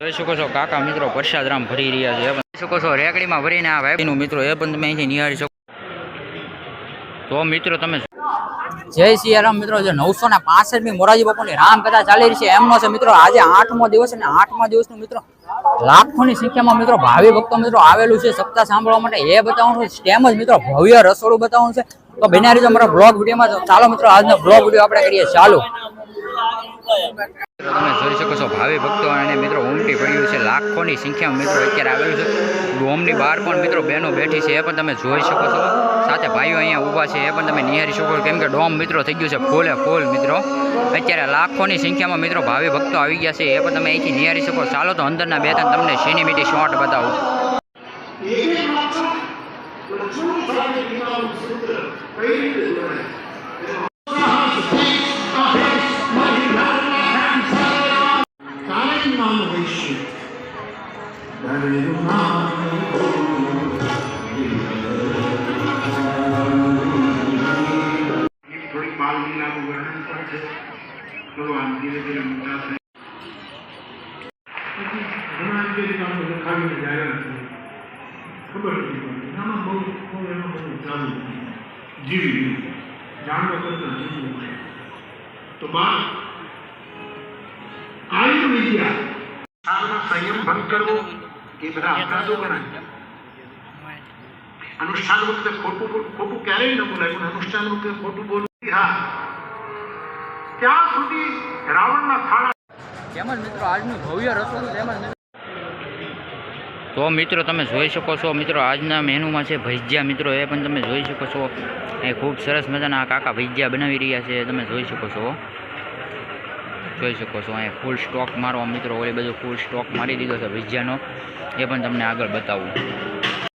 જોઈ શકો તમે તો મિત્રો તમે જય સિયારામ મિત્રો, જે નવસો ને પાસઠમી મોરારજી બાપુની રામકથા ચાલી રહી છે. એમનો છે મિત્રો આજે આઠમો દિવસ અને આઠમા દિવસનું મિત્રો લાખોની સંખ્યામાં મિત્રો ભાવિ ભક્તો મિત્રો આવેલું છે. સપ્તાહ સાંભળવા માટે એ બતાવવાનું છે. તેમજ મિત્રો ભવ્ય રસોડું બતાવવાનું છે. તો બન્યા રહીજો અમારા બ્લોગ વિડીયોમાં ચાલો મિત્રો, આજનો બ્લોગ વીડિયો આપણે કરીએ. ચાલો. તમે જોઈ શકો છો, ભાવિ ભક્તો અને મિત્રો, ઉમટી પડ્યું છે. લાખોની સંખ્યામાં મિત્રો અત્યારે આવેલું છે. ડોમની બહાર પણ મિત્રો બહેનો બેઠી છે, એ પણ તમે જોઈ શકો છો. સાથે ભાઈઓ અહીંયા ઊભા છે, એ પણ તમે નિહારી શકો કેમ કે ડોમ મિત્રો થઈ ગયું છે, ફૂલે ફૂલ મિત્રો. અત્યારે લાખોની સંખ્યામાં મિત્રો ભાવિ ભક્તો આવી ગયા છે, એ પણ તમે અહીંથી નિહારી શકો ચાલો તો અંદરના બે ત્રણ તમને સીની મીટી શોર્ટ બતાવું. વૈશ્ય ધરેનું નામ થોડીક બાલ લીલાનું વર્ણન પણ છે ભગવાન ધીરે ધીરે મોટા ખબર નથી આમાં બહુ બહુ એમાં બહુ ચાલુ જીવી ગયું જાણવા કરતા જીવવું તો આયુ વિદ્યા સારમાં સંયમ ભંગ કરવો એ બધા અપરાધો ગણાય અનુષ્ઠાન વખતે ખોટું ખોટું ક્યારેય ન બોલાય પણ અનુષ્ઠાન વખતે ખોટું બોલવું હા ત્યાં સુધી રાવણના થાળા તેમજ મિત્રો, આજનું ભવ્ય રસોડું તેમજ તો મિત્રો તમે જોઈ શકો છો, મિત્રો આજના મેનુમાં છે ભજીયા. મિત્રો એ પણ તમે જોઈ શકો છો. એ ખૂબ સરસ મજાના કાકા ભજીયા બનાવી રહ્યા છે, તમે જોઈ શકો છો. જોઈ શકો છો, અહીંયા ફૂલ સ્ટોક મારો મિત્રો, ઓલી બધું ફૂલ સ્ટોક મારી દીધો છે ભજીયાનો. એ પણ તમને આગળ બતાવું.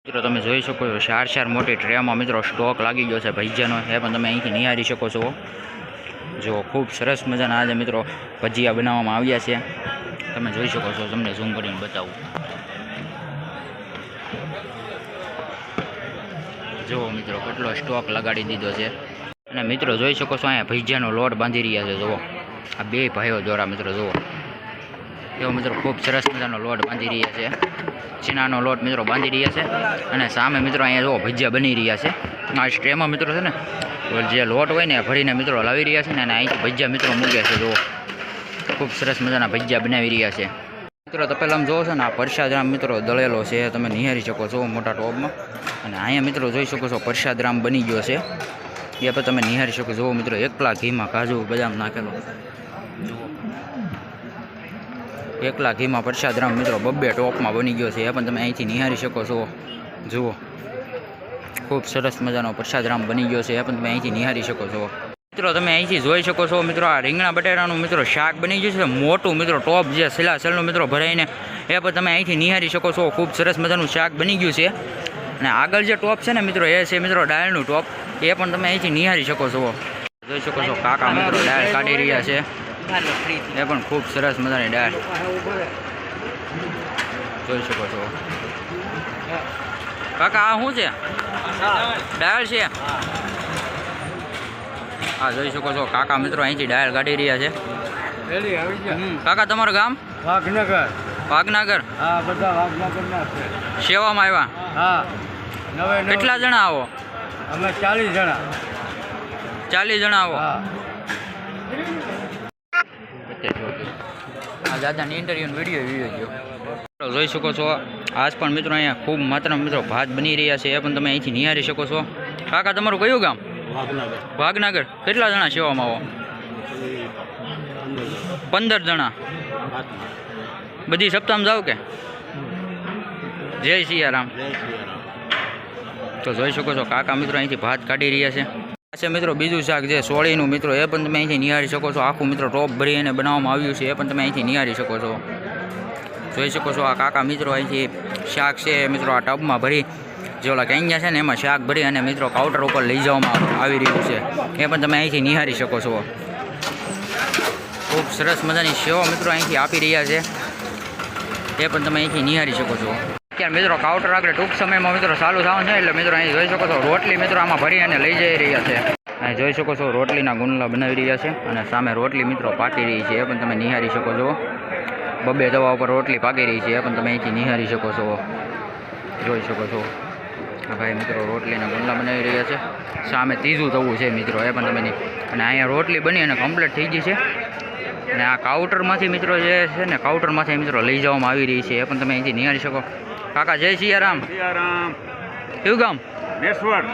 મિત્રો તમે જોઈ શકો છો, ચાર ચાર મોટી ટ્રેમાં મિત્રો સ્ટોક લાગી ગયો છે ભજીયાનો. એ પણ તમે અહીંથી નિહાળી શકો છો. જો ખૂબ સરસ મજાના આજે મિત્રો ભજીયા બનાવવામાં આવ્યા છે. તમે જોઈ શકો છો, તમને ઝૂમ કરીને બતાવું. જુઓ મિત્રો, કેટલો સ્ટોક લગાડી દીધો છે. અને મિત્રો, જોઈ શકો છો અહીંયા ભજીયાનો લોટ બાંધી રહ્યા છે, જુઓ. આ બે ભાઈઓ દ્વારા મિત્રો, જુઓ. એવો મિત્રો ખૂબ સરસ મજાનો લોટ બાંધી રહ્યા છે. ચીનાનો લોટ મિત્રો બાંધી રહ્યા છે. અને સામે મિત્રો અહીંયા જુઓ, ભજીયા બની રહ્યા છે. આ સ્ટ્રેમાં મિત્રો છે ને જે લોટ હોય ને ભરીને મિત્રો લાવી રહ્યા છે ને અહીંથી ભજીયા મિત્રો મૂકે છે, જુઓ. ખૂબ સરસ મજાના ભજીયા બનાવી રહ્યા છે. મિત્રો, તો પહેલાં જોવો છો ને, આ પરસાદરામ મિત્રો દળેલો છે, તમે નિહારી શકો છો મોટા ટોપમાં. અને અહીંયા મિત્રો જોઈ શકો છો, પરસાદરામ બની ગયો છે. એ પણ તમે નિહારી શકો જુઓ મિત્રો, એકલા ઘીમાં કાજુ, બદામ નાખેલો. એકલા ઘીમાં પરસાદરામ મિત્રો બબ્બે ટોપમાં બની ગયો છે. એ પણ તમે અહીંથી નિહારી શકો છો. જુઓ. ખૂબ સરસ મજાનો પ્રસાદરામ બની ગયો છે. એ પણ તમે અહીંથી નિહારી શકો છો. મિત્રો, તમે અહીંથી જોઈ શકો છો મિત્રો, આ રીંગણા બટેટાનું મિત્રો શાક બની ગયું છે. મોટું મિત્રો ટોપ જે સિલાસલનું મિત્રો ભરાઈને એ પણ તમે અહીંથી નિહાળી શકો છો. ખૂબ સરસ મજાનું શાક બની ગયું છે. અને આગળ જે ટોપ છે ને મિત્રો, એ છે મિત્રો ડાળનું ટોપ. એ પણ તમે અહીંથી નિહાળી શકો છો. જોઈ શકો છો કાકા મિત્રો ડાળ કાઢી રહ્યા છે. એ પણ ખૂબ સરસ મજાની ડાળ. જોઈ શકો છો. કાકા, આ શું છે? ડાળ છે? હા જોઈ શકો છો કાકા મિત્રો અહીંથી ડાયર કાઢી રહ્યા છે. ગયા. કાકા તમારું ગામ? વાઘનગર. વાઘનગર? હા બધા વાઘનગરના છે. સેવામાં આવ્યા? હા નવે કેટલા જણા આવો? અમે ચાલીસ જણા. ચાલીસ જણા આવો? આ દાદાની ઇન્ટરવ્યૂનો વીડિયો વીડિયો જો જોઈ શકો છો આજ પણ મિત્રો અહીંયા ખૂબ માત્રામાં મિત્રો ભાત બની રહ્યા છે. એ પણ તમે અહીંથી નિહાળી શકો છો. કાકા તમારું કયું ગામ? વાઘનાગર કેટલા જણા સેવામાં આવો? પંદર જણા? બધી સપ્તાહમાં જાઓ કે? જય સિયારામ. તો જોઈ શકો છો કાકા મિત્રો અહીંથી ભાત કાઢી રહ્યા છે. છે મિત્રો બીજું શાક જે સોળીનું મિત્રો એ પણ તમે અહીંથી નિહાળી શકો છો. આખું મિત્રો ટોપ ભરીને બનાવવામાં આવ્યું છે એ પણ તમે અહીંથી નિહાળી શકો છો. જોઈ શકો છો આ કાકા મિત્રો અહીંથી શાક છે મિત્રો આ ટબમાં ભરી જે ઓલા કેન્યા છે ને એમાં શાક ભરી અને મિત્રો કાઉન્ટર ઉપર લઈ જવામાં આવી રહ્યું છે. એ પણ તમે અહીંથી નિહાળી શકો છો. ખૂબ સરસ મજાની સેવા મિત્રો અહીંથી આપી રહ્યા છે. એ પણ તમે અહીંથી નિહાળી શકો છો. અત્યારે મિત્રો કાઉન્ટર આગળ ટૂંક સમયમાં મિત્રો ચાલુ થવાનું છે, એટલે મિત્રો અહીં જોઈ શકો છો રોટલી મિત્રો આમાં ભરી અને લઈ જઈ રહ્યા છે. અહીં જોઈ શકો છો રોટલીના ગુંડલા બનાવી રહ્યા છે અને સામે રોટલી મિત્રો પાકી રહી છે, એ પણ તમે નિહાળી શકો છો. બબે તવા ઉપર રોટલી પાકી રહી છે, એ પણ તમે અહીંથી નિહાળી શકો છો. જોઈ શકો છો. આ ભાઈ મિત્રો રોટલીના ગુંડલા બનાવી રહ્યા છે. સામે ત્રીજું થવું છે મિત્રો એ પણ તમે નહીં. અને અહીંયા રોટલી બની અને કમ્પ્લીટ થઈ ગઈ છે. અને આ કાઉન્ટરમાંથી મિત્રો જે છે ને કાઉન્ટરમાંથી મિત્રો લઈ જવામાં આવી રહી છે. એ પણ તમે અહીંથી નિહાળી શકો. કાકા જય સિયારામ. સિયારામ. કેવું ગામ? નેસવડ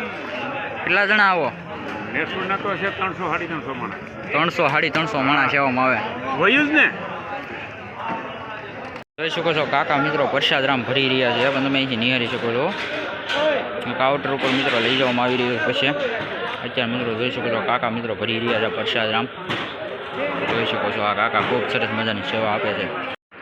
કેટલા જણા આવો? નેસવડના તો છે ત્રણસો સાડી ત્રણસો માણસ ત્રણસો સાડી ત્રણસો માણસ આવે. વયું જ ને. જોઈ શકો છો કાકા મિત્રો પ્રસાદ રામ ભરી રહ્યા છે. પણ તમે અહીંથી નિહાળી શકો છો. કાઉન્ટર ઉપર મિત્રો લઈ જવામાં આવી રહ્યું પછી અત્યારે મિત્રો જોઈ શકો છો કાકા મિત્રો ભરી રહ્યા છે પ્રસાદ રામ જોઈ શકો છો આ કાકા ખૂબ સરસ મજાની સેવા આપે છે.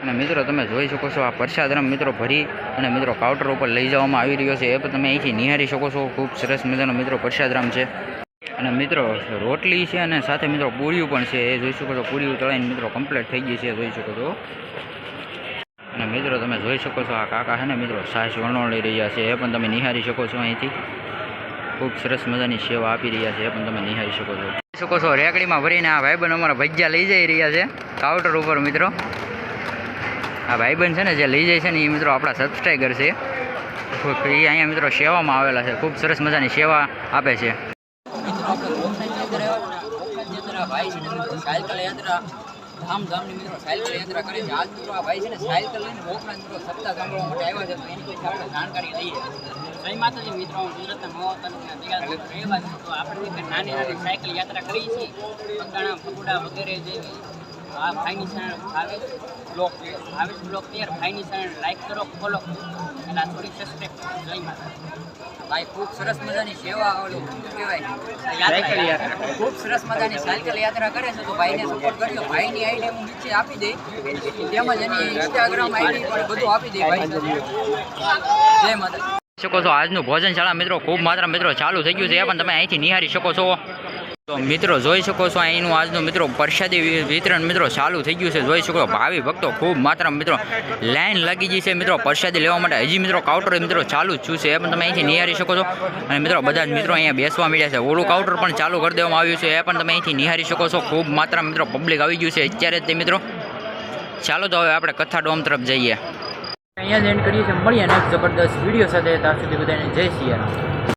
અને મિત્રો તમે જોઈ શકો છો આ પ્રસાદ રામ મિત્રો ભરી અને મિત્રો કાઉન્ટર ઉપર લઈ જવામાં આવી રહ્યો છે. એ પણ તમે અહીંથી નિહાળી શકો છો. ખૂબ સરસ મજાનો મિત્રો પ્રસાદ રામ છે. અને મિત્રો રોટલી છે અને સાથે મિત્રો પૂરીઓ પણ છે. એ જોઈ શકો છો, પૂરીઓ તળાઈને મિત્રો કમ્પ્લીટ થઈ ગઈ છે. જોઈ શકો છો. મિત્રો, તમે જોઈ શકો છો આ કાકા છે ને મિત્રો સાહસ લઈ રહ્યા છે. એ પણ તમે નિહાળી શકો છો અહીંથી. ખૂબ સરસ મજાની સેવા આપી રહ્યા છે, એ પણ તમે નિહાળી શકો છો. જોઈ શકો છો, રેકડીમાં ભરીને આ ભાઈબંધ અમારા ભજીયા લઈ જઈ રહ્યા છે કાઉન્ટર ઉપર મિત્રો. આ ભાઈબંધ છે ને જે લઈ જાય છે ને એ મિત્રો આપણા સબસ્ક્રાઈબર છે. એ અહીંયા મિત્રો સેવામાં આવેલા છે, ખૂબ સરસ મજાની સેવા આપે છે. ધામધામની મિત્રો સાયકલ યાત્રા કરે છે. આજ મિત્રો આ ભાઈ છે ને સાયકલ લઈને મોકલા મિત્રો સત્તા સાંભળવા માટે આવ્યા છે, તો એની કોઈ આપણે જાણકારી લઈએ. જય માતાજી મિત્રો હું ગુજરાતના મહા તાલુકાના રહેવા છું તો આપણે નાની નાની સાયકલ યાત્રા કરી છીએ પંગાણા ફગુડા વગેરે જેવી આ ભાઈની ચેનલ આવે બ્લોગ છે બ્લોગ તૈયાર ભાઈની ચેનલ લાઈક કરો ફોલો અને આ થોડી સબસ્ક્રાઈબ જય માતા ભાઈ ખૂબ સરસ મજાની સેવા ઓલું કહેવાય. યાત્રા ખૂબ સરસ મજાની સાયકલ યાત્રા કરે છે. તો ભાઈને સપોર્ટ કરજો. ભાઈની આઈડી હું નીચે આપી દઈ. તેમજ એની ઇન્સ્ટાગ્રામ આઈડી પણ બધું આપી દઈ ભાઈ. જય માતા શકો છો? આજનું ભોજનશાળા મિત્રો ખૂબ માત્રા મિત્રો ચાલુ થઈ ગયું છે. પણ તમે અહીંથી નિહાળી શકો છો. તો મિત્રો જોઈ શકો છો અહીંનું આજનું મિત્રો પ્રસાદી વિતરણ મિત્રો ચાલુ થઈ ગયું છે. જોઈ શકો ભાવિ ભક્તો ખૂબ માત્રા મિત્રો લાઈન લાગી ગઈ છે મિત્રો પ્રસાદી લેવા માટે. હજી મિત્રો કાઉન્ટર મિત્રો ચાલુ જ છું. એ પણ તમે અહીંથી નિહાળી શકો છો. અને મિત્રો બધા જ મિત્રો અહીંયા બેસવા મળ્યા છે. ઓલું કાઉન્ટર પણ ચાલુ કરી દેવામાં આવ્યું છે. એ પણ તમે અહીંથી નિહાળી શકો છો. ખૂબ માત્રા મિત્રો પબ્લિક આવી ગયું છે. અત્યારે તે મિત્રો ચાલો તો હવે આપણે કથા ડોમ તરફ જઈએ. અહીંયા જ એન્ડ કરીએ છીએ. મળીએ નેક્સ્ટ જબરદસ્ત વીડિયો સાથે. ત્યાં સુધી બધાને જય સિયારામ